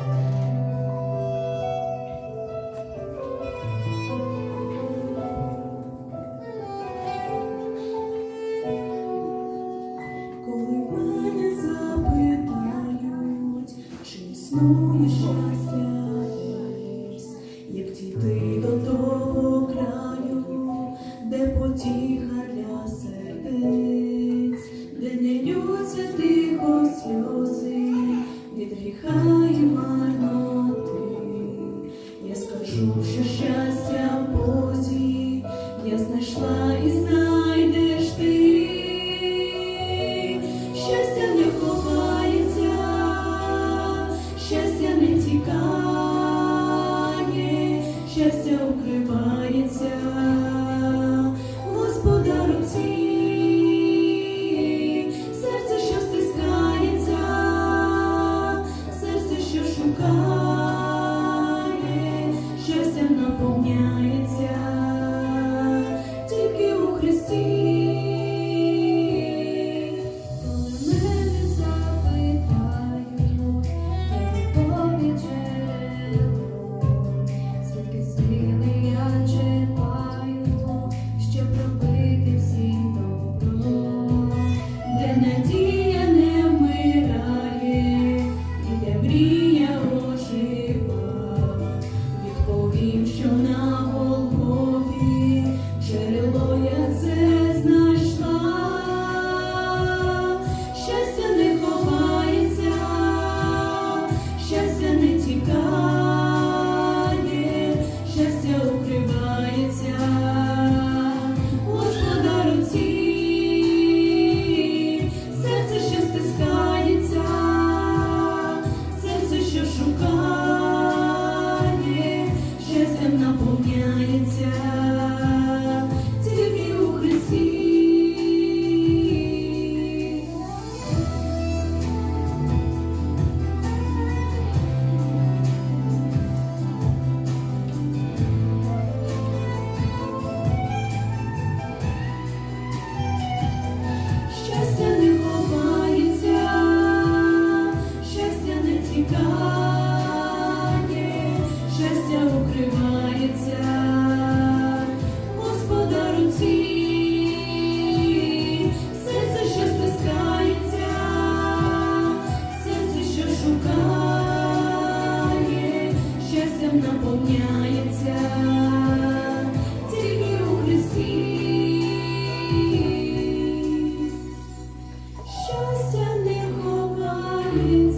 Коли мене запитають, чи існує щастя щастям наповняється світає, щастя укривається, господа руці, серце, що стискається, серце, що шукає, щастям наповняється, тільки у Христі. Щастя не ховає.